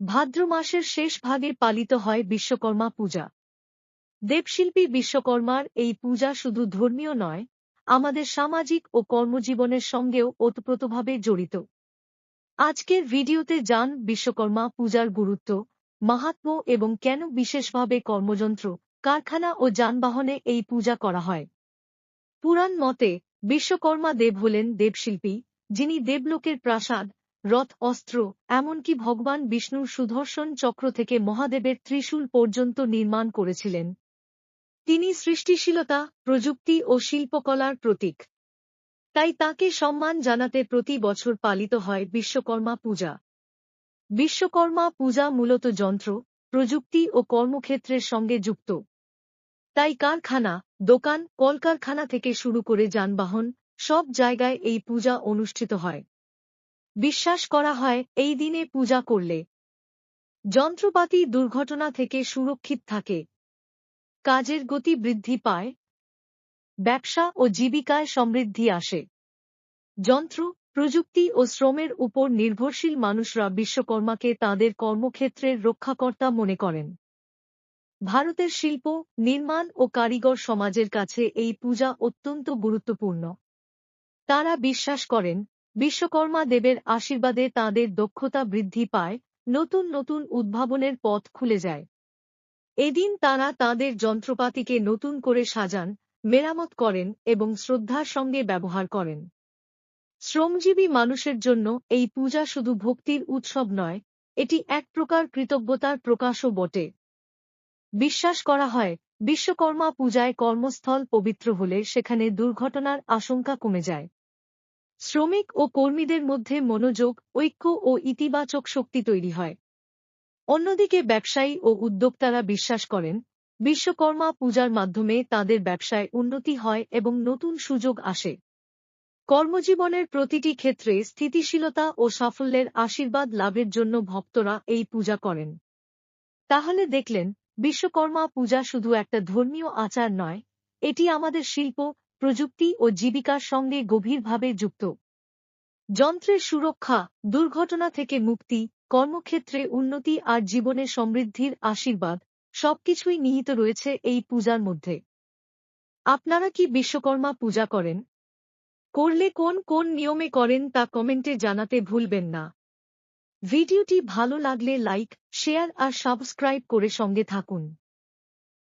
ভাদ্র মাসের শেষ ভাগে পালিত হয় বিশ্বকর্মা পূজা। দেবশিল্পী বিশ্বকর্মার এই পূজা শুধু ধর্মীয় নয়, আমাদের সামাজিক ও কর্মজীবনের সঙ্গেও ওতপ্রোতভাবে জড়িত। আজকের ভিডিওতে যান বিশ্বকর্মা পূজার গুরুত্ব, মাহাত্ম্য এবং কেন বিশেষভাবে কর্মযন্ত্র, কারখানা ও যানবাহনে এই পূজা করা হয়। পুরাণ মতে বিশ্বকর্মা দেব হলেন দেবশিল্পী, যিনি দেবলোকের প্রাসাদ রথ, অস্ত্র, এমনকি ভগবান বিষ্ণুর সুদর্শন চক্র থেকে মহাদেবের ত্রিশূল পর্যন্ত নির্মাণ করেছিলেন। তিনি সৃষ্টিশীলতা, প্রযুক্তি ও শিল্পকলার প্রতীক। তাই তাকে সম্মান জানাতে প্রতি বছর পালিত হয় বিশ্বকর্মা পূজা। বিশ্বকর্মা পূজা মূলত যন্ত্র, প্রযুক্তি ও কর্মক্ষেত্রের সঙ্গে যুক্ত। তাই কারখানা, দোকান, কলকারখানা থেকে শুরু করে যানবাহন, সব জায়গায় এই পূজা অনুষ্ঠিত হয়। বিশ্বাস করা হয়, এই দিনে পূজা করলে। যন্ত্রপাতি দুর্ঘটনা থেকে সুরক্ষিত থাকে। কাজের গতি বৃদ্ধি পায়। ব্যবসা ও জীবিকায় সমৃদ্ধি আসে। যন্ত্র, প্রযুক্তি ও শ্রমের উপর নির্ভরশীল মানুষরা বিশ্বকর্মাকে তাদের কর্মক্ষেত্রের রক্ষাকর্তা মনে করেন। ভারতের শিল্প, নির্মাণ ও কারিগর সমাজের কাছে এই পূজা অত্যন্ত গুরুত্বপূর্ণ। তারা বিশ্বাস করেন বিশ্বকর্মা দেবের আশীর্বাদে তাদের দক্ষতা বৃদ্ধি পায়, নতুন নতুন উদ্ভাবনের পথ খুলে যায়। এদিন তারা তাদের যন্ত্রপাতিকে নতুন করে সাজান, মেরামত করেন এবং শ্রদ্ধার সঙ্গে ব্যবহার করেন। শ্রমজীবী মানুষের জন্য এই পূজা শুধু ভক্তির উৎসব নয়, এটি এক প্রকার কৃতজ্ঞতার প্রকাশও বটে। বিশ্বাস করা হয়, বিশ্বকর্মা পূজায় কর্মস্থল পবিত্র হলে সেখানে দুর্ঘটনার আশঙ্কা কমে যায়। শ্রমিক ও কর্মীদের মধ্যে মনোযোগ, ঐক্য ও ইতিবাচক শক্তি তৈরি হয়। অন্যদিকে ব্যবসায়ী ও উদ্যোক্তারা বিশ্বাস করেন, বিশ্বকর্মা পূজার মাধ্যমে তাদের ব্যবসায় উন্নতি হয় এবং নতুন সুযোগ আসে। কর্মজীবনের প্রতিটি ক্ষেত্রে স্থিতিশীলতা ও সাফল্যের আশীর্বাদ লাভের জন্য ভক্তরা এই পূজা করেন। তাহলে দেখলেন, বিশ্বকর্মা পূজা শুধু একটা ধর্মীয় আচার নয়, এটি আমাদের শিল্প প্রযুক্তি ও জীবিকার সঙ্গে গভীরভাবে যুক্ত। যন্ত্রের সুরক্ষা, দুর্ঘটনা থেকে মুক্তি, কর্মক্ষেত্রে উন্নতি আর জীবনে সমৃদ্ধির আশীর্বাদ, সবকিছুই নিহিত রয়েছে এই পূজার মধ্যে। আপনারা কি বিশ্বকর্মা পূজা করেন? করলে কোন কোন নিয়মে করেন তা কমেন্টে জানাতে ভুলবেন না। ভিডিওটি ভালো লাগলে লাইক, শেয়ার আর সাবস্ক্রাইব করে সঙ্গে থাকুন।